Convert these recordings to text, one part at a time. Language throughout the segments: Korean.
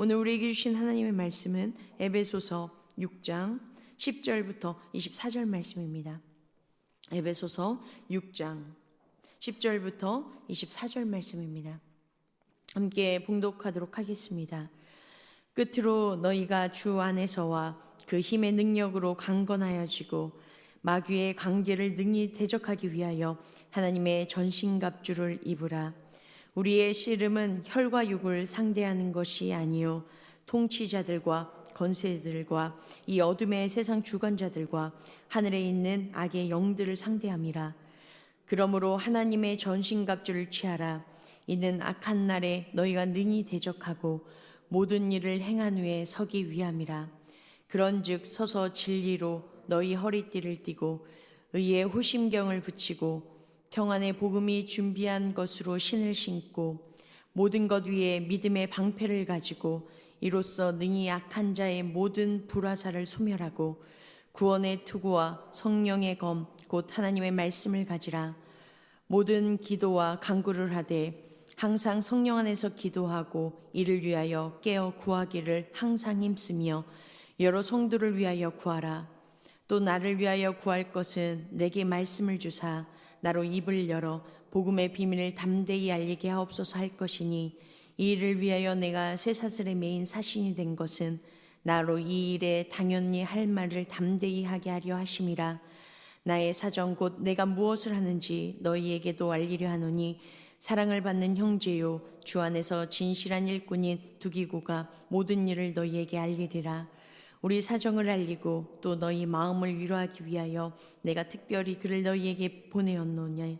오늘 우리에게 주신 하나님의 말씀은 에베소서 6장 10절부터 24절 말씀입니다. 에베소서 6장 10절부터 24절 말씀입니다. 함께 봉독하도록 하겠습니다. 끝으로 너희가 주 안에서와 그 힘의 능력으로 강건하여지고 마귀의 관계를 능히 대적하기 위하여 하나님의 전신갑주를 입으라. 우리의 씨름은 혈과 육을 상대하는 것이 아니요 통치자들과 건세들과 이 어둠의 세상 주관자들과 하늘에 있는 악의 영들을 상대함이라. 그러므로 하나님의 전신갑주를 취하라. 이는 악한 날에 너희가 능히 대적하고 모든 일을 행한 후에 서기 위함이라. 그런즉 서서 진리로 너희 허리띠를 띠고 의의 호심경을 붙이고 평안의 복음이 준비한 것으로 신을 신고 모든 것 위에 믿음의 방패를 가지고 이로써 능히 악한 자의 모든 불화사를 소멸하고 구원의 투구와 성령의 검 곧 하나님의 말씀을 가지라. 모든 기도와 간구를 하되 항상 성령 안에서 기도하고 이를 위하여 깨어 구하기를 항상 힘쓰며 여러 성도를 위하여 구하라. 또 나를 위하여 구할 것은 내게 말씀을 주사 나로 입을 열어 복음의 비밀을 담대히 알리게 하옵소서 할 것이니 이 일을 위하여 내가 쇠사슬의 메인 사신이 된 것은 나로 이 일에 당연히 할 말을 담대히 하게 하려 하심이라. 나의 사정 곧 내가 무엇을 하는지 너희에게도 알리려 하노니 사랑을 받는 형제요 주 안에서 진실한 일꾼인 두기고가 모든 일을 너희에게 알리리라 우리 사정을 알리고 또 너희 마음을 위로하기 위하여 내가 특별히 그를 너희에게 보내었노냐?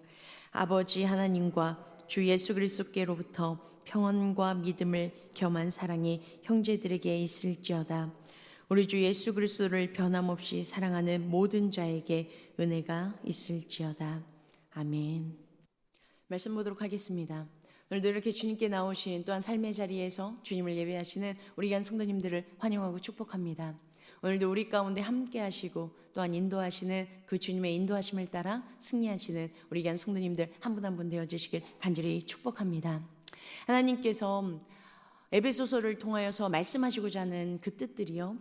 아버지 하나님과 주 예수 그리스도께로부터 평안과 믿음을 겸한 사랑이 형제들에게 있을지어다. 우리 주 예수 그리스도를 변함없이 사랑하는 모든 자에게 은혜가 있을지어다. 아멘. 말씀 보도록 하겠습니다. 오늘도 이렇게 주님께 나오신 또한 삶의 자리에서 주님을 예배하시는 우리 간 성도님들을 환영하고 축복합니다. 오늘도 우리 가운데 함께 하시고 또한 인도하시는 그 주님의 인도하심을 따라 승리하시는 우리 간 성도님들 한 분 한분 되어 주시길 간절히 축복합니다. 하나님께서 에베소서를 통하여서 말씀하시고자 하는 그 뜻들이요.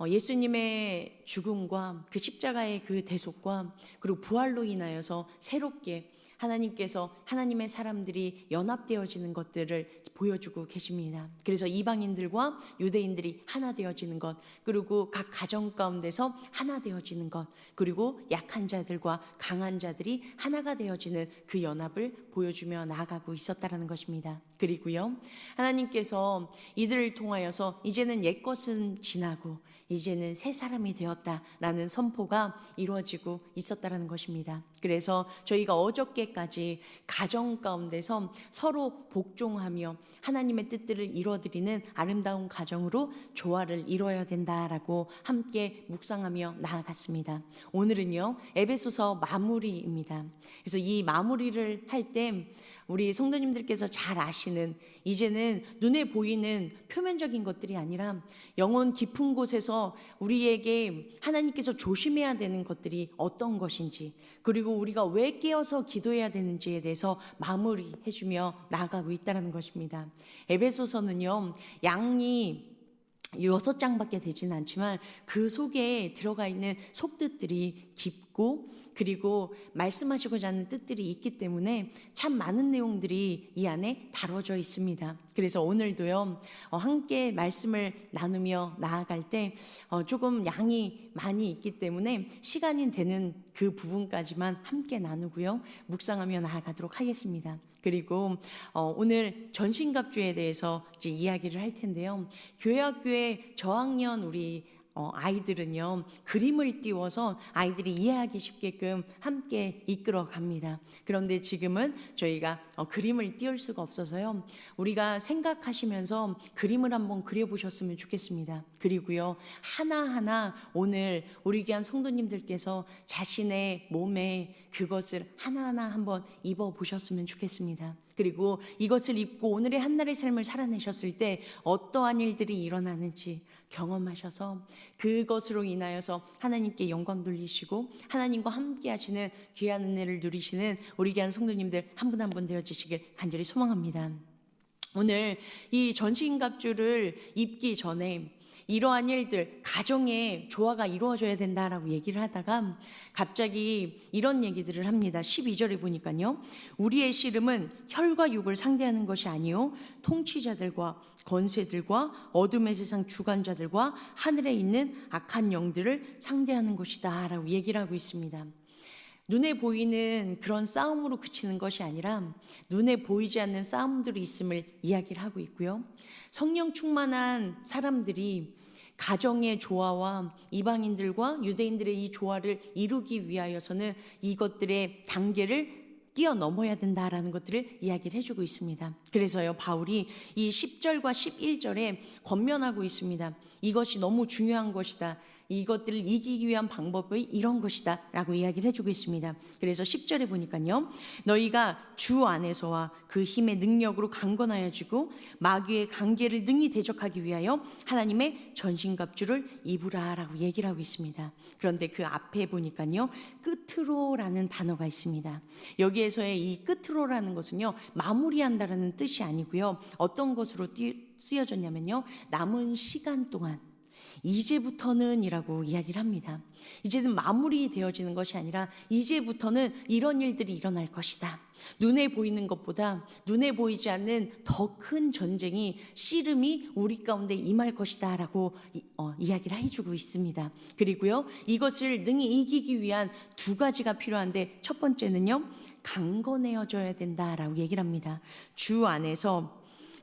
어, 예수님의 죽음과 그 십자가의 그 대속과 그리고 부활로 인하여서 새롭게 하나님께서 하나님의 사람들이 연합되어지는 것들을 보여주고 계십니다. 그래서 이방인들과 유대인들이 하나 되어지는 것, 그리고 각 가정 가운데서 하나 되어지는 것, 그리고 약한 자들과 강한 자들이 하나가 되어지는 그 연합을 보여주며 나아가고 있었다라는 것입니다. 그리고요, 하나님께서 이들을 통하여서 이제는 옛 것은 지나고 이제는 새 사람이 되었다라는 선포가 이루어지고 있었다라는 것입니다. 그래서 저희가 어저께까지 가정 가운데서 서로 복종하며 하나님의 뜻들을 이루어드리는 아름다운 가정으로 조화를 이루어야 된다라고 함께 묵상하며 나아갔습니다. 오늘은요 에베소서 마무리입니다. 그래서 이 마무리를 할 때 우리 성도님들께서 잘 아시는 이제는 눈에 보이는 표면적인 것들이 아니라 영혼 깊은 곳에서 우리에게 하나님께서 조심해야 되는 것들이 어떤 것인지 그리고 우리가 왜 깨어서 기도해야 되는지에 대해서 마무리해 주며 나아가고 있다는 것입니다. 에베소서는요 양이 여섯 장밖에 되지는 않지만 그 속에 들어가 있는 속뜻들이 깊 고 그리고 말씀하시고자 하는 뜻들이 있기 때문에 참 많은 내용들이 이 안에 다뤄져 있습니다. 그래서 오늘도요 어, 함께 말씀을 나누며 나아갈 때 어, 조금 양이 많이 있기 때문에 시간이 되는 그 부분까지만 함께 나누고요 묵상하며 나아가도록 하겠습니다. 그리고 어, 오늘 전신갑주에 대해서 이제 이야기를 할 텐데요. 교회학교에 저학년 우리 어, 아이들은요 그림을 띄워서 아이들이 이해하기 쉽게끔 함께 이끌어 갑니다. 그런데 지금은 저희가 어, 그림을 띄울 수가 없어서요. 우리가 생각하시면서 그림을 한번 그려보셨으면 좋겠습니다. 그리고요 하나하나 오늘 우리 귀한 성도님들께서 자신의 몸에 그것을 하나하나 한번 입어 보셨으면 좋겠습니다. 그리고 이것을 입고 오늘의 한날의 삶을 살아내셨을 때 어떠한 일들이 일어나는지 경험하셔서 그것으로 인하여서 하나님께 영광 돌리시고 하나님과 함께 하시는 귀한 은혜를 누리시는 우리 귀한 성도님들 한 분 한분 되어지시길 간절히 소망합니다. 오늘 이 전신갑주를 입기 전에 이러한 일들 가정에 조화가 이루어져야 된다라고 얘기를 하다가 갑자기 이런 얘기들을 합니다. 12절에 보니까요. 우리의 씨름은 혈과 육을 상대하는 것이 아니요 통치자들과 권세들과 어둠의 세상 주관자들과 하늘에 있는 악한 영들을 상대하는 것이다라고 얘기를 하고 있습니다. 눈에 보이는 그런 싸움으로 그치는 것이 아니라 눈에 보이지 않는 싸움들이 있음을 이야기를 하고 있고요. 성령 충만한 사람들이 가정의 조화와 이방인들과 유대인들의 이 조화를 이루기 위하여서는 이것들의 단계를 뛰어넘어야 된다라는 것들을 이야기를 해주고 있습니다. 그래서요, 바울이 이 10절과 11절에 권면하고 있습니다. 이것이 너무 중요한 것이다. 이것들을 이기기 위한 방법이 이런 것이다 라고 이야기를 해주고 있습니다. 그래서 10절에 보니까요. 너희가 주 안에서와 그 힘의 능력으로 강건하여 지고 마귀의 관계를 능히 대적하기 위하여 하나님의 전신갑주를 입으라 라고 얘기를 하고 있습니다. 그런데 그 앞에 보니까요. 끝으로라는 단어가 있습니다. 여기에서의 이 끝으로라는 것은요. 마무리한다라는 뜻이 아니고요. 어떤 것으로 쓰여졌냐면요. 남은 시간 동안 이제부터는 이라고 이야기를 합니다. 이제는 마무리 되어지는 것이 아니라 이제부터는 이런 일들이 일어날 것이다. 눈에 보이는 것보다 눈에 보이지 않는 더 큰 전쟁이 씨름이 우리 가운데 임할 것이다 라고 어, 이야기를 해주고 있습니다. 그리고요 이것을 능히 이기기 위한 두 가지가 필요한데 첫 번째는요 강건해져야 된다 라고 얘기를 합니다. 주 안에서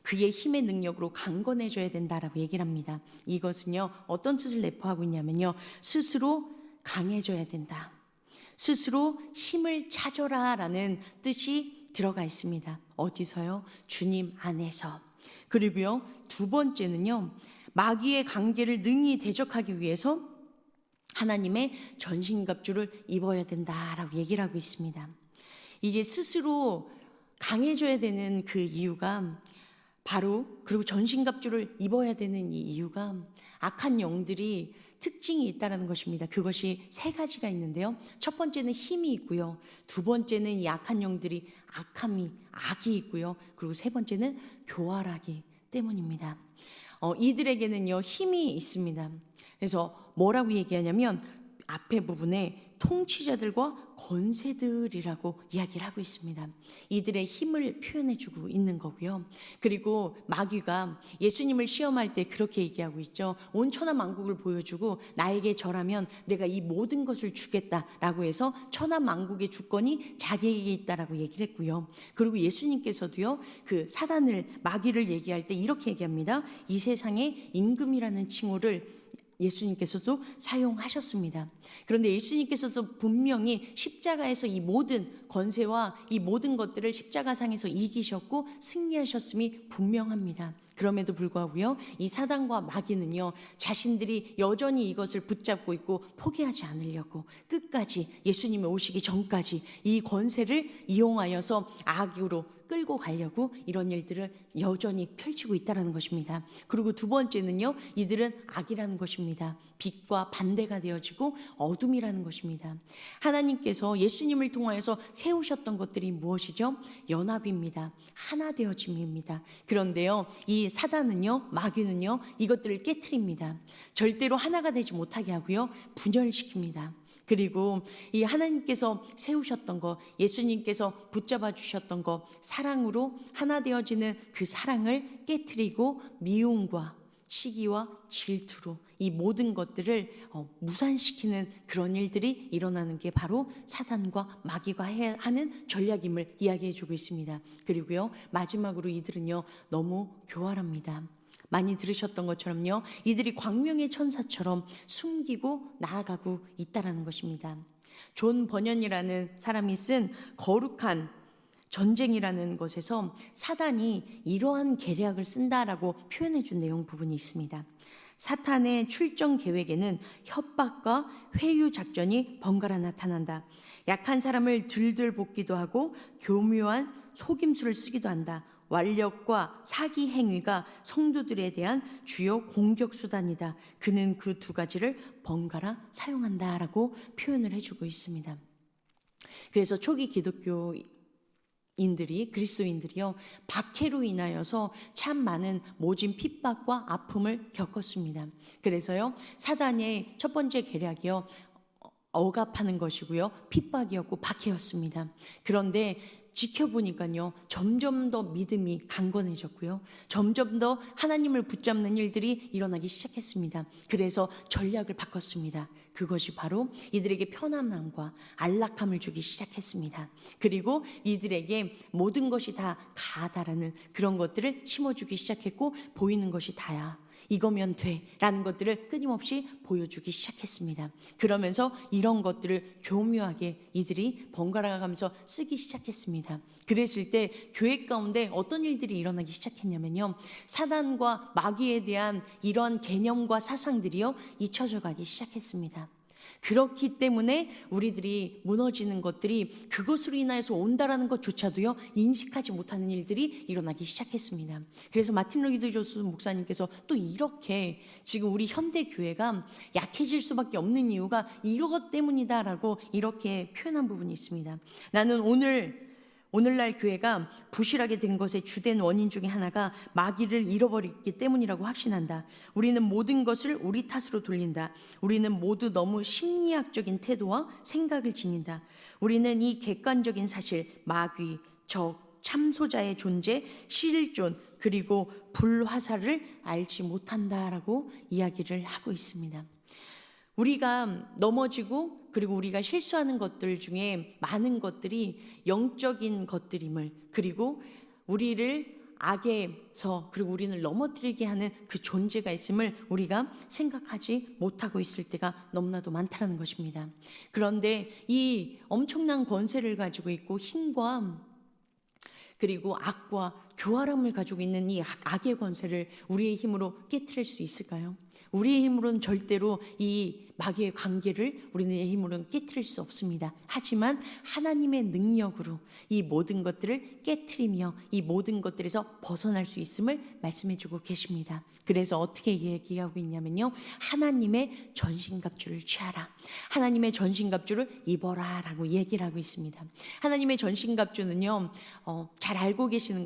그의 힘의 능력으로 강건해져야 된다라고 얘기를 합니다. 이것은요, 어떤 뜻을 내포하고 있냐면요, 스스로 강해져야 된다. 스스로 힘을 찾아라 라는 뜻이 들어가 있습니다. 어디서요? 주님 안에서. 그리고요, 두 번째는요, 마귀의 관계를 능히 대적하기 위해서 하나님의 전신갑주를 입어야 된다라고 얘기를 하고 있습니다. 이게 스스로 강해져야 되는 그 이유가 바로 그리고 전신갑주를 입어야 되는 이 이유가 악한 영들이 특징이 있다라는 것입니다. 그것이 세 가지가 있는데요. 첫 번째는 힘이 있고요. 두 번째는 이 악한 영들이 악함이 악이 있고요. 그리고 세 번째는 교활하기 때문입니다. 어, 이들에게는요 힘이 있습니다. 그래서 뭐라고 얘기하냐면 앞에 부분에 통치자들과 권세들이라고 이야기를 하고 있습니다. 이들의 힘을 표현해주고 있는 거고요. 그리고 마귀가 예수님을 시험할 때 그렇게 얘기하고 있죠. 온 천하 만국을 보여주고 나에게 절하면 내가 이 모든 것을 주겠다라고 해서 천하 만국의 주권이 자기에게 있다라고 얘기를 했고요. 그리고 예수님께서도요. 그 사단을 마귀를 얘기할 때 이렇게 얘기합니다. 이 세상의 임금이라는 칭호를 예수님께서도 사용하셨습니다. 그런데 예수님께서도 분명히 십자가에서 이 모든 권세와 이 모든 것들을 십자가상에서 이기셨고 승리하셨음이 분명합니다. 그럼에도 불구하고요, 이 사단과 마귀는요, 자신들이 여전히 이것을 붙잡고 있고 포기하지 않으려고 끝까지 예수님이 오시기 전까지 이 권세를 이용하여서 악으로 끌고 가려고 이런 일들을 여전히 펼치고 있다는 것입니다. 그리고 두 번째는요, 이들은 악이라는 것입니다. 빛과 반대가 되어지고 어둠이라는 것입니다. 하나님께서 예수님을 통하여서 세우셨던 것들이 무엇이죠? 연합입니다. 하나 되어짐입니다. 그런데요, 이 사단은요, 마귀는요, 이것들을 깨트립니다. 절대로 하나가 되지 못하게 하고요, 분열시킵니다. 그리고 이 하나님께서 세우셨던 거, 예수님께서 붙잡아 주셨던 거, 사랑으로 하나 되어지는 그 사랑을 깨뜨리고 미움과 시기와 질투로 이 모든 것들을 어, 무산시키는 그런 일들이 일어나는 게 바로 사단과 마귀가 하는 전략임을 이야기해 주고 있습니다. 그리고요, 마지막으로 이들은요, 너무 교활합니다. 많이 들으셨던 것처럼요. 이들이 광명의 천사처럼 숨기고 나아가고 있다라는 것입니다. 존 버년이라는 사람이 쓴 거룩한 전쟁이라는 것에서 사단이 이러한 계략을 쓴다라고 표현해 준 내용 부분이 있습니다. 사탄의 출정 계획에는 협박과 회유 작전이 번갈아 나타난다. 약한 사람을 들들 볶기도 하고 교묘한 속임수를 쓰기도 한다. 완력과 사기 행위가 성도들에 대한 주요 공격 수단이다. 그는 그 두 가지를 번갈아 사용한다라고 표현을 해주고 있습니다. 그래서 초기 기독교 인들이 그리스도인들이요 박해로 인하여서 참 많은 모진 핍박과 아픔을 겪었습니다. 그래서요 사단의 첫 번째 계략이요 억압하는 것이고요 핍박이었고 박해였습니다. 그런데 지켜보니까요 점점 더 믿음이 강건해졌고요 점점 더 하나님을 붙잡는 일들이 일어나기 시작했습니다. 그래서 전략을 바꿨습니다. 그것이 바로 이들에게 편안함과 안락함을 주기 시작했습니다. 그리고 이들에게 모든 것이 다 가다라는 그런 것들을 심어주기 시작했고 보이는 것이 다야. 이거면 돼. 라는 것들을 끊임없이 보여주기 시작했습니다. 그러면서 이런 것들을 교묘하게 이들이 번갈아 가면서 쓰기 시작했습니다. 그랬을 때 교회 가운데 어떤 일들이 일어나기 시작했냐면요. 사단과 마귀에 대한 이런 개념과 사상들이요. 잊혀져 가기 시작했습니다. 그렇기 때문에 우리들이 무너지는 것들이 그것으로 인하여서 온다라는 것조차도요 인식하지 못하는 일들이 일어나기 시작했습니다. 그래서 마틴 로이드 조스 목사님께서 또 이렇게 지금 우리 현대 교회가 약해질 수밖에 없는 이유가 이것 때문이다라고 이렇게 표현한 부분이 있습니다. 나는 오늘 오늘날 교회가 부실하게 된 것의 주된 원인 중에 하나가 마귀를 잃어버렸기 때문이라고 확신한다. 우리는 모든 것을 우리 탓으로 돌린다. 우리는 모두 너무 심리학적인 태도와 생각을 지닌다. 우리는 이 객관적인 사실, 마귀, 적, 참소자의 존재, 실존, 그리고 불화살을 알지 못한다라고 이야기를 하고 있습니다. 우리가 넘어지고 그리고 우리가 실수하는 것들 중에 많은 것들이 영적인 것들임을 그리고 우리를 악에서 그리고 우리를 넘어뜨리게 하는 그 존재가 있음을 우리가 생각하지 못하고 있을 때가 너무나도 많다는 것입니다. 그런데 이 엄청난 권세를 가지고 있고 힘과 그리고 악과 교활함을 가지고 있는 이 악의 권세를 우리의 힘으로 깨뜨릴 수 있을까요? 우리의 힘으로는 절대로 이 마귀의 관계를 우리는 힘으로는 깨뜨릴 수 없습니다. 하지만 하나님의 능력으로 이 모든 것들을 깨뜨리며 이 모든 것들에서 벗어날 수 있음을 말씀해주고 계십니다. 그래서 어떻게 얘기하고 있냐면요, 하나님의 전신갑주를 취하라. 하나님의 전신갑주를 입어라 라고 얘기를 하고 있습니다. 하나님의 전신갑주는요, 어, 잘 알고 계시는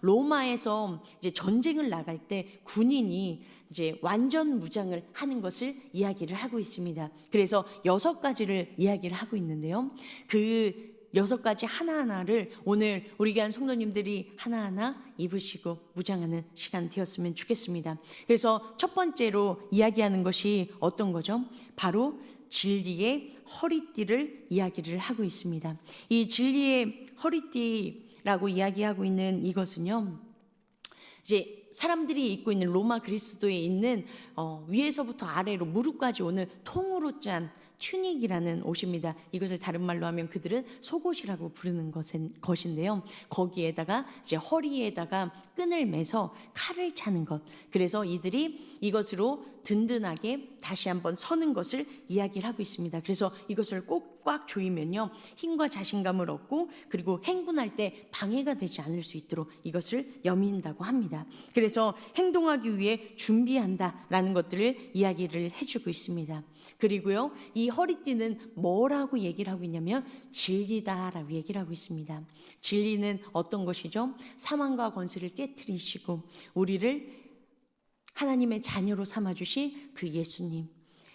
로마에서 이제 전쟁을 나갈 때 군인이 이제 완전 무장을 하는 것을 이야기를 하고 있습니다. 그래서 여섯 가지를 이야기를 하고 있는데요. 그 여섯 가지 하나하나를 오늘 우리 교한 성도님들이 하나하나 입으시고 무장하는 시간 되었으면 좋겠습니다. 그래서 첫 번째로 이야기하는 것이 어떤 거죠? 바로 진리의 허리띠를 이야기를 하고 있습니다. 이 진리의 허리띠라고 이야기하고 있는 이것은요. 이제 사람들이 입고 있는 로마 그리스도에 있는 어, 위에서부터 아래로 무릎까지 오는 통으로 짠 튜닉이라는 옷입니다. 이것을 다른 말로 하면 그들은 속옷이라고 부르는 것인데요. 거기에다가 이제 허리에다가 끈을 매서 칼을 차는 것. 그래서 이들이 이것으로 든든하게 다시 한번 서는 것을 이야기를 하고 있습니다. 그래서 이것을 꼭 꽉 조이면요. 힘과 자신감을 얻고 그리고 행군할 때 방해가 되지 않을 수 있도록 이것을 여민다고 합니다. 그래서 행동하기 위해 준비한다라는 것들을 이야기를 해주고 있습니다. 그리고요. 이 허리띠는 뭐라고 얘기를 하고 있냐면 진리다라고 얘기를 하고 있습니다. 진리는 어떤 것이죠? 사망과 권세를 깨뜨리시고 우리를 하나님의 자녀로 삼아 주신 그 예수님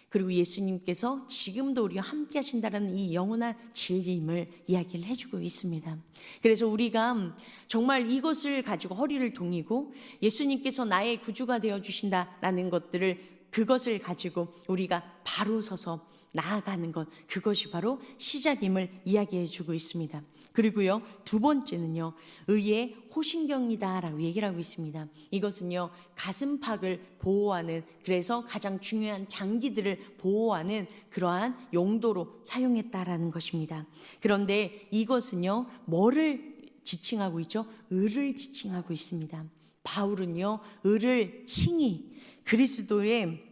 그리고 예수님께서 지금도 우리와 함께 하신다는 이 영원한 진리임을 이야기를 해주고 있습니다. 그래서 우리가 정말 이것을 가지고 허리를 동이고 예수님께서 나의 구주가 되어 주신다라는 것들을 그것을 가지고 우리가 바로 서서 나아가는 것 그것이 바로 시작임을 이야기해 주고 있습니다. 그리고요 두 번째는요 의의 호신경이다라고 얘기를 하고 있습니다. 이것은요 가슴팍을 보호하는 그래서 가장 중요한 장기들을 보호하는 그러한 용도로 사용했다라는 것입니다. 그런데 이것은요 뭐를 지칭하고 있죠? 의를 지칭하고 있습니다. 바울은요 의를 칭히 그리스도의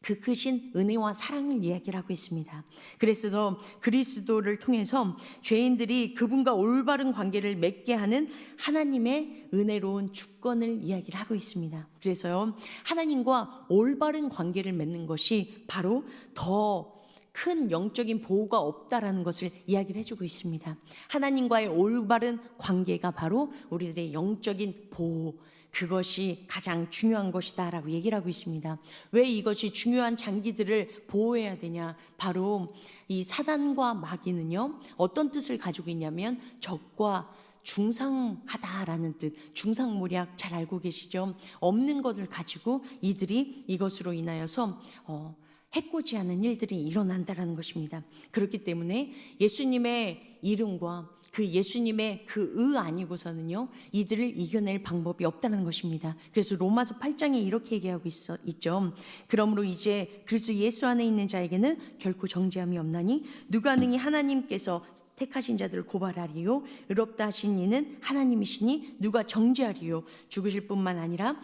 그 크신 은혜와 사랑을 이야기를 하고 있습니다. 그래서 그리스도를 통해서 죄인들이 그분과 올바른 관계를 맺게 하는 하나님의 은혜로운 주권을 이야기를 하고 있습니다. 그래서요, 하나님과 올바른 관계를 맺는 것이 바로 더큰 영적인 보호가 없다라는 것을 이야기를 해주고 있습니다. 하나님과의 올바른 관계가 바로 우리들의 영적인 보호, 그것이 가장 중요한 것이다라고 얘기를 하고 있습니다. 왜 이것이 중요한 장기들을 보호해야 되냐? 바로 이 사단과 마귀는요, 어떤 뜻을 가지고 있냐면 적과 중상하다라는 뜻, 중상모략 잘 알고 계시죠? 없는 것을 가지고 이들이 이것으로 인하여서 어, 해코지 하는 일들이 일어난다라는 것입니다. 그렇기 때문에 예수님의 이름과 그 예수님의 그 의 아니고서는요 이들을 이겨낼 방법이 없다는 것입니다. 그래서 로마서 8장에 이렇게 얘기하고 있어 있죠. 그러므로 이제 그리스도 예수 안에 있는 자에게는 결코 정죄함이 없나니 누가 능히 하나님께서 택하신 자들을 고발하리요. 의롭다 하신 이는 하나님이시니 누가 정죄하리요. 죽으실 뿐만 아니라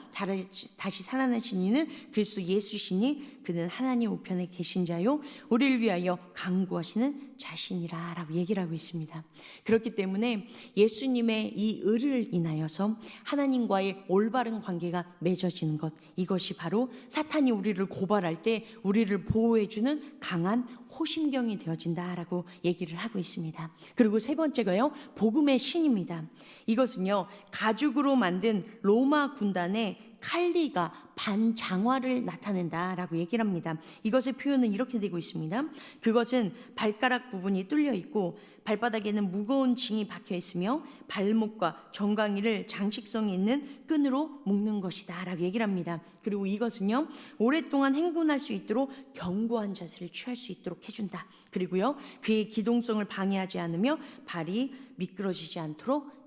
다시 살아나신 이는 그리스도 예수시니 그는 하나님 우편에 계신 자요. 우리를 위하여 강구하시는 자신이라라고 얘기를 하고 있습니다. 그렇기 때문에 예수님의 이 의를 인하여서 하나님과의 올바른 관계가 맺어지는 것 이것이 바로 사탄이 우리를 고발할 때 우리를 보호해 주는 강한 호심경이 되어진다라고 얘기를 하고 있습니다. 그리고 세 번째가요. 복음의 신입니다. 이것은요. 가죽으로 만든 로마 군단의 칼리가 반장화를 나타낸다라고 얘기를 합니다. 이것의 표현은 이렇게 되고 있습니다. 그것은 발가락 부분이 뚫려 있고 발바닥에는 무거운 징이 박혀 있으며 발목과 정강이를 장식성 있는 끈으로 묶는 것이다라고 얘기를 합니다. 그리고 이것은요 오랫동안 행군할 수 있도록 견고한 자세를 취할 수 있도록 해준다. 그리고요 그의 기동성을 방해하지 않으며 발이 미끄러지지 않도록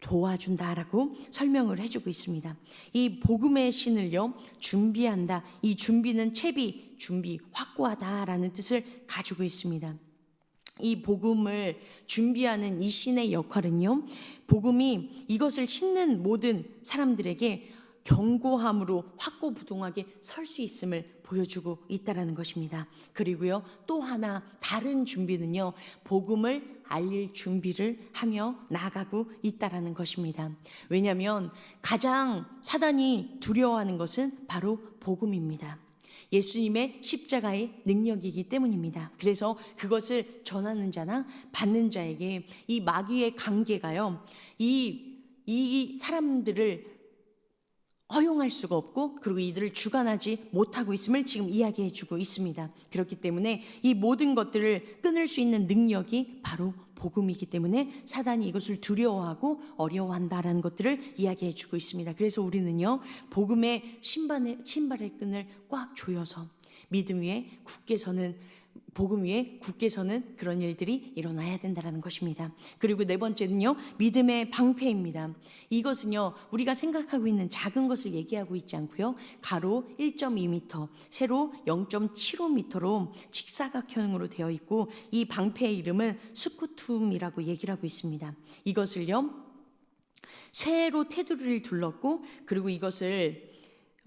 도와준다라고 설명을 해주고 있습니다. 이 복음의 신을요 준비한다. 이 준비는 채비, 준비, 확고하다라는 뜻을 가지고 있습니다. 이 복음을 준비하는 이 신의 역할은요, 복음이 이것을 신는 모든 사람들에게 견고함으로 확고부동하게 설 수 있음을 보여주고 있다라는 것입니다. 그리고요, 또 하나 다른 준비는요, 복음을 알릴 준비를 하며 나가고 있다라는 것입니다. 왜냐하면 가장 사단이 두려워하는 것은 바로 복음입니다. 예수님의 십자가의 능력이기 때문입니다. 그래서 그것을 전하는 자나 받는 자에게 이 마귀의 관계가요, 이, 이 사람들을 허용할 수가 없고 그리고 이들을 주관하지 못하고 있음을 지금 이야기해 주고 있습니다. 그렇기 때문에 이 모든 것들을 끊을 수 있는 능력이 바로 복음이기 때문에 사단이 이것을 두려워하고 어려워한다라는 것들을 이야기해 주고 있습니다. 그래서 우리는요, 복음의 신발의, 신발의 끈을 꽉 조여서 믿음 위에 굳게 서는 복음 위에 굳게 서는 그런 일들이 일어나야 된다는 것입니다. 그리고 네 번째는요, 믿음의 방패입니다. 이것은요, 우리가 생각하고 있는 작은 것을 얘기하고 있지 않고요, 가로 1.2m, 세로 0.75m로 직사각형으로 되어 있고, 이 방패의 이름은 스쿠툼이라고 얘기를 하고 있습니다. 이것을요, 쇠로 테두리를 둘렀고, 그리고 이것을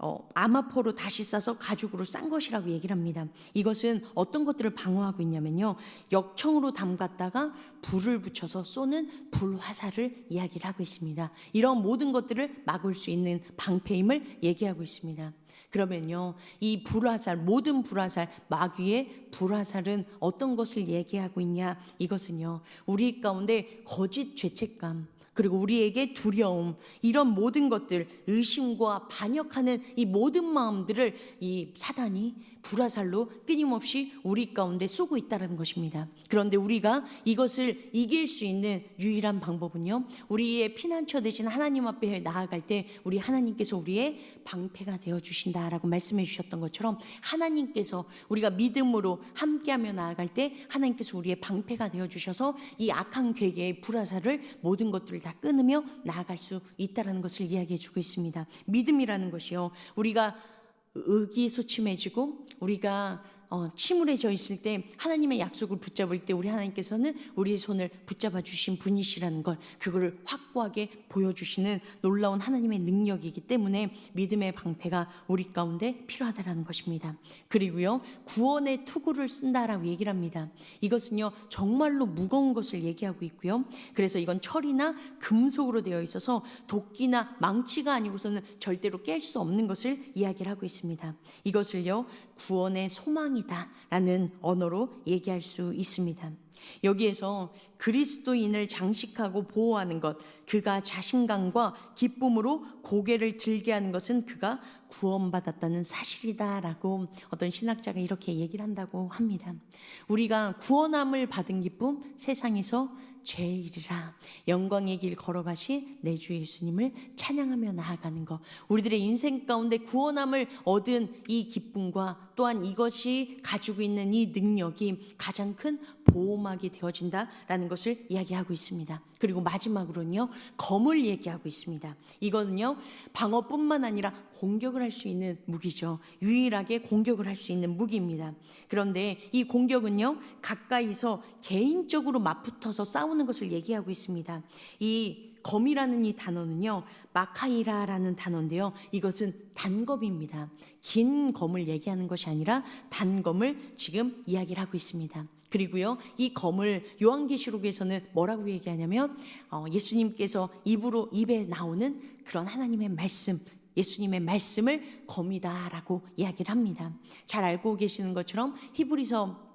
어, 아마포로 다시 싸서 가죽으로 싼 것이라고 얘기를 합니다. 이것은 어떤 것들을 방어하고 있냐면요. 역청으로 담갔다가 불을 붙여서 쏘는 불화살을 이야기를 하고 있습니다. 이런 모든 것들을 막을 수 있는 방패임을 얘기하고 있습니다. 그러면요, 이 불화살, 모든 불화살, 마귀의 불화살은 어떤 것을 얘기하고 있냐? 이것은요, 우리 가운데 거짓 죄책감, 그리고 우리에게 두려움, 이런 모든 것들, 의심과 반역하는 이 모든 마음들을 이 사단이 불화살로 끊임없이 우리 가운데 쏘고 있다는 것입니다. 그런데 우리가 이것을 이길 수 있는 유일한 방법은요, 우리의 피난처 되신 하나님 앞에 나아갈 때 우리 하나님께서 우리의 방패가 되어 주신다라고 말씀해 주셨던 것처럼 하나님께서 우리가 믿음으로 함께하며 나아갈 때 하나님께서 우리의 방패가 되어 주셔서 이 악한 괴계의 불화살을 모든 것들을 다 끊으며 나아갈 수 있다라는 것을 이야기해 주고 있습니다. 믿음이라는 것이요. 우리가 의기소침해지고 우리가 어, 침울해져 있을 때 하나님의 약속을 붙잡을 때 우리 하나님께서는 우리의 손을 붙잡아 주신 분이시라는 걸 그거를 확고하게 보여주시는 놀라운 하나님의 능력이기 때문에 믿음의 방패가 우리 가운데 필요하다라는 것입니다. 그리고요 구원의 투구를 쓴다라고 얘기를 합니다. 이것은요 정말로 무거운 것을 얘기하고 있고요. 그래서 이건 철이나 금속으로 되어 있어서 도끼나 망치가 아니고서는 절대로 깰 수 없는 것을 이야기를 하고 있습니다. 이것을요 구원의 소망이 소망이다 라는 언어로 얘기할 수 있습니다. 여기에서 그리스도인을 장식하고 보호하는 것, 그가 자신감과 기쁨으로 고개를 들게 하는 것은 그가 구원받았다는 사실이다라고 어떤 신학자가 이렇게 얘기를 한다고 합니다. 우리가 구원함을 받은 기쁨 세상에서 제일이라 영광의 길 걸어가시 내 주 예수님을 찬양하며 나아가는 것 우리들의 인생 가운데 구원함을 얻은 이 기쁨과 또한 이것이 가지고 있는 이 능력이 가장 큰 보호막이 되어진다라는 것을 이야기하고 있습니다. 그리고 마지막으로는요 검을 얘기하고 있습니다. 이거는요 방어뿐만 아니라 공격을 할 수 있는 무기죠. 유일하게 공격을 할 수 있는 무기입니다. 그런데 이 공격은요 가까이서 개인적으로 맞붙어서 싸우는 것을 얘기하고 있습니다. 이 검이라는 이 단어는요 마카이라라는 단어인데요 이것은 단검입니다 긴 검을 얘기하는 것이 아니라 단검을 지금 이야기를 하고 있습니다 그리고요 이 검을 요한계시록에서는 뭐라고 얘기하냐면 어, 예수님께서 입으로 입에 나오는 그런 하나님의 말씀 예수님의 말씀을 검이다라고 이야기를 합니다. 잘 알고 계시는 것처럼 히브리서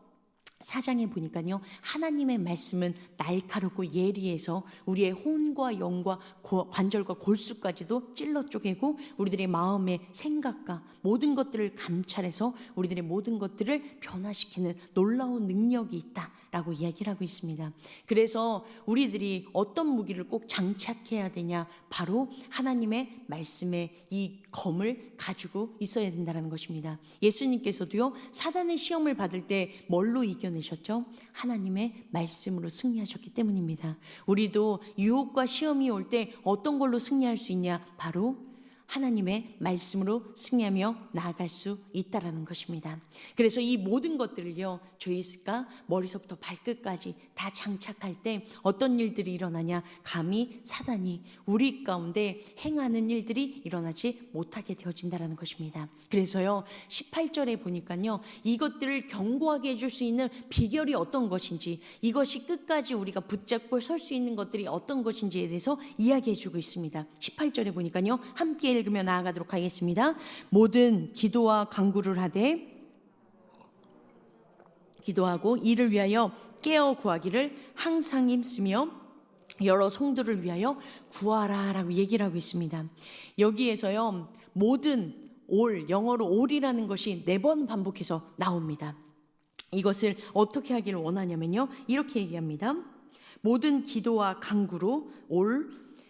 사장에 보니까요 하나님의 말씀은 날카롭고 예리해서 우리의 혼과 영과 고- 관절과 골수까지도 찔러 쪼개고 우리들의 마음의 생각과 모든 것들을 감찰해서 우리들의 모든 것들을 변화시키는 놀라운 능력이 있다라고 이야기를 하고 있습니다. 그래서 우리들이 어떤 무기를 꼭 장착해야 되냐 바로 하나님의 말씀의 이 검을 가지고 있어야 된다는 것입니다. 예수님께서도요 사단의 시험을 받을 때 뭘로 이겨 내셨죠? 하나님의 말씀으로 승리하셨기 때문입니다. 우리도 유혹과 시험이 올 때 어떤 걸로 승리할 수 있냐? 바로 하나님의 말씀으로 승리하며 나아갈 수 있다라는 것입니다. 그래서 이 모든 것들을요, 저희가 머리서부터 발끝까지 다 장착할 때 어떤 일들이 일어나냐? 감히 사단이 우리 가운데 행하는 일들이 일어나지 못하게 되어진다라는 것입니다. 그래서요, 18절에 보니까요, 이것들을 견고하게 해줄 수 있는 비결이 어떤 것인지, 이것이 끝까지 우리가 붙잡고 설 수 있는 것들이 어떤 것인지에 대해서 이야기해주고 있습니다. 18절에 보니까요, 함께 읽으며 나아가도록 하겠습니다. 모든 기도와 간구를 하되 기도하고 이를 위하여 깨어 구하기를 항상 힘쓰며 여러 성도를 위하여 구하라라고 얘기를 하고 있습니다. 여기에서요 모든 올 영어로 올이라는 것이 네 번 반복해서 나옵니다. 이것을 어떻게 하기를 원하냐면요 이렇게 얘기합니다. 모든 기도와 간구로 올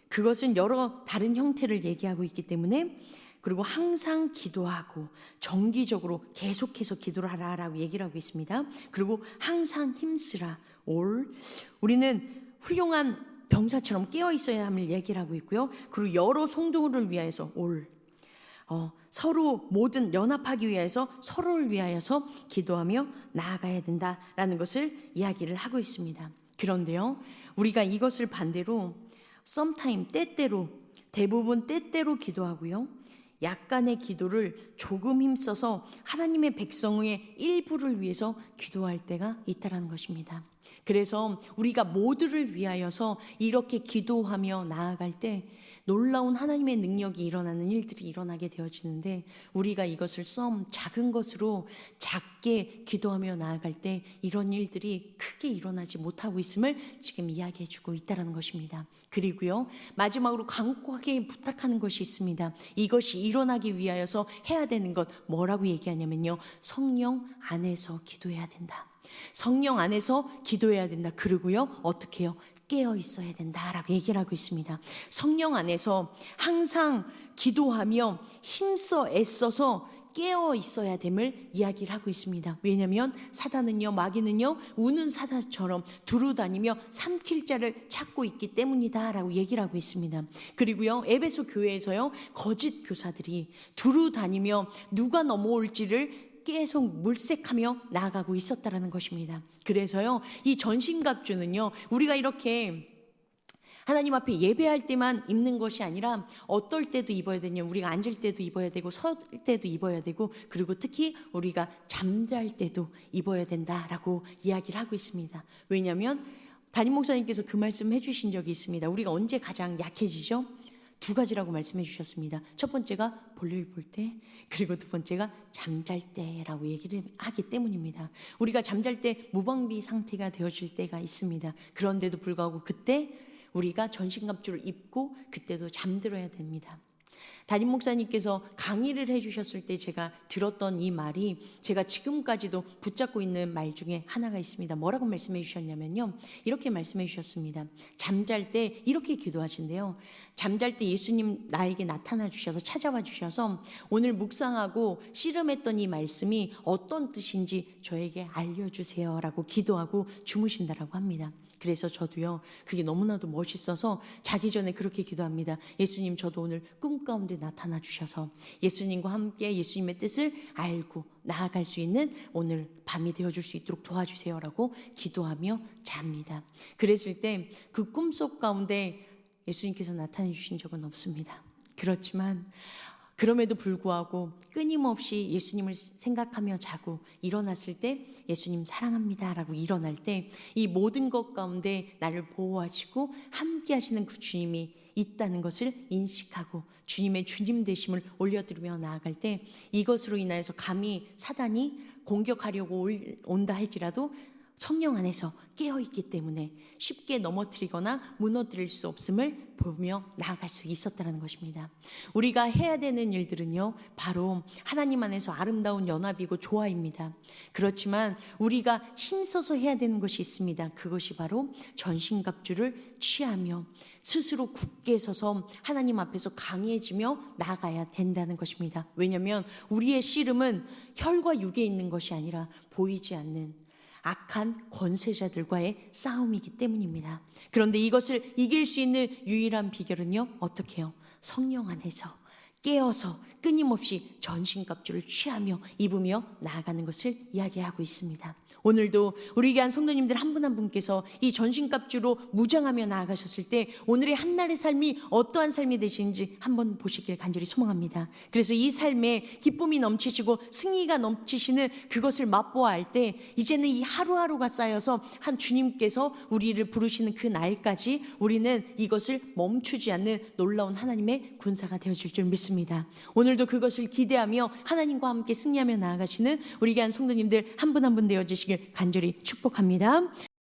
그것은 여러 다른 형태를 얘기하고 있기 때문에 그리고 항상 기도하고 정기적으로 계속해서 기도를 하라라고 얘기를 하고 있습니다. 그리고 항상 힘쓰라 올 우리는 훌륭한 병사처럼 깨어 있어야 함을 얘기를 하고 있고요. 그리고 여러 성도를 위하여서 올 어, 서로 모든 연합하기 위해서 서로를 위하여서 기도하며 나아가야 된다라는 것을 이야기를 하고 있습니다. 그런데요, 우리가 이것을 반대로 썸타임 때때로 대부분 때때로 기도하고요. 약간의 기도를 조금 힘써서 하나님의 백성의 일부를 위해서 기도할 때가 있다라는 것입니다. 그래서 우리가 모두를 위하여서 이렇게 기도하며 나아갈 때 놀라운 하나님의 능력이 일어나는 일들이 일어나게 되어지는데 우리가 이것을 썸 작은 것으로 작게 기도하며 나아갈 때 이런 일들이 크게 일어나지 못하고 있음을 지금 이야기해 주고 있다는 것입니다. 그리고요. 마지막으로 간곡하게 부탁하는 것이 있습니다. 이것이 일어나기 위하여서 해야 되는 것 뭐라고 얘기하냐면요. 성령 안에서 기도해야 된다. 성령 안에서 기도해야 된다. 그리고요, 어떻게 해요? 깨어 있어야 된다라고 얘기를 하고 있습니다. 성령 안에서 항상 기도하며 힘써 애써서 깨어 있어야 됨을 이야기를 하고 있습니다. 왜냐하면 사단은요, 마귀는요, 우는 사자처럼 두루다니며 삼킬 자를 찾고 있기 때문이다라고 얘기를 하고 있습니다. 그리고요, 에베소 교회에서요, 거짓 교사들이 두루다니며 누가 넘어올지를 계속 물색하며 나아가고 있었다라는 것입니다. 그래서요, 이 전신갑주는요, 우리가 이렇게 하나님 앞에 예배할 때만 입는 것이 아니라 어떨 때도 입어야 되냐 우리가 앉을 때도 입어야 되고 설 때도 입어야 되고 그리고 특히 우리가 잠잘 때도 입어야 된다라고 이야기를 하고 있습니다. 왜냐하면 담임 목사님께서 그 말씀 해주신 적이 있습니다. 우리가 언제 가장 약해지죠? 두 가지라고 말씀해 주셨습니다. 첫 번째가 볼일 볼 때, 그리고 두 번째가 잠잘 때라고 얘기를 하기 때문입니다. 우리가 잠잘 때 무방비 상태가 되어질 때가 있습니다. 그런데도 불구하고 그때 우리가 전신갑주를 입고 그때도 잠들어야 됩니다. 담임 목사님께서 강의를 해주셨을 때 제가 들었던 이 말이 제가 지금까지도 붙잡고 있는 말 중에 하나가 있습니다. 뭐라고 말씀해 주셨냐면요. 이렇게 말씀해 주셨습니다. 잠잘 때 이렇게 기도하신대요. 잠잘 때 예수님 나에게 나타나 주셔서 찾아와 주셔서 오늘 묵상하고 씨름했던 이 말씀이 어떤 뜻인지 저에게 알려주세요 라고 기도하고 주무신다라고 합니다. 그래서 저도요, 그게 너무나도 멋있어서 자기 전에 그렇게 기도합니다. 예수님, 저도 오늘 꿈 가운데 나타나 주셔서 예수님과 함께 예수님의 뜻을 알고 나아갈 수 있는 오늘 밤이 되어줄 수 있도록 도와주세요라고 기도하며 잡니다. 그랬을 때 그 꿈속 가운데 예수님께서 나타내 주신 적은 없습니다. 그렇지만 그럼에도 불구하고 끊임없이 예수님을 생각하며 자고 일어났을 때 예수님 사랑합니다라고 일어날 때 이 모든 것 가운데 나를 보호하시고 함께 하시는 그 주님이 있다는 것을 인식하고 주님의 주님 되심을 올려드리며 나아갈 때 이것으로 인하여서 감히 사단이 공격하려고 올- 온다 할지라도 성령 안에서 깨어 있기 때문에 쉽게 넘어뜨리거나 무너뜨릴 수 없음을 보며 나아갈 수 있었다는 것입니다. 우리가 해야 되는 일들은요, 바로 하나님 안에서 아름다운 연합이고 조화입니다. 그렇지만 우리가 힘써서 해야 되는 것이 있습니다. 그것이 바로 전신갑주를 취하며 스스로 굳게 서서 하나님 앞에서 강해지며 나아가야 된다는 것입니다. 왜냐하면 우리의 씨름은 혈과 육에 있는 것이 아니라 보이지 않는 악한 권세자들과의 싸움이기 때문입니다. 그런데 이것을 이길 수 있는 유일한 비결은요, 어떻게 해요? 성령 안에서 깨어서 끊임없이 전신갑주를 취하며 입으며 나아가는 것을 이야기하고 있습니다. 오늘도 우리 교한 성도님들 한분한 분께서 이 전신갑주로 무장하며 나아가셨을 때 오늘의 한날의 삶이 어떠한 삶이 되시는지 한번 보시길 간절히 소망합니다. 그래서 이 삶에 기쁨이 넘치시고 승리가 넘치시는 그것을 맛보아 알때 이제는 이 하루하루가 쌓여서 한 주님께서 우리를 부르시는 그 날까지 우리는 이것을 멈추지 않는 놀라운 하나님의 군사가 되어질 줄 믿습니다. 오늘도 그것을 기대하며 하나님과 함께 승리하며 나아가시는 우리 교한 성도님들 한 분 한 분 되어주시길 간절히 축복합니다.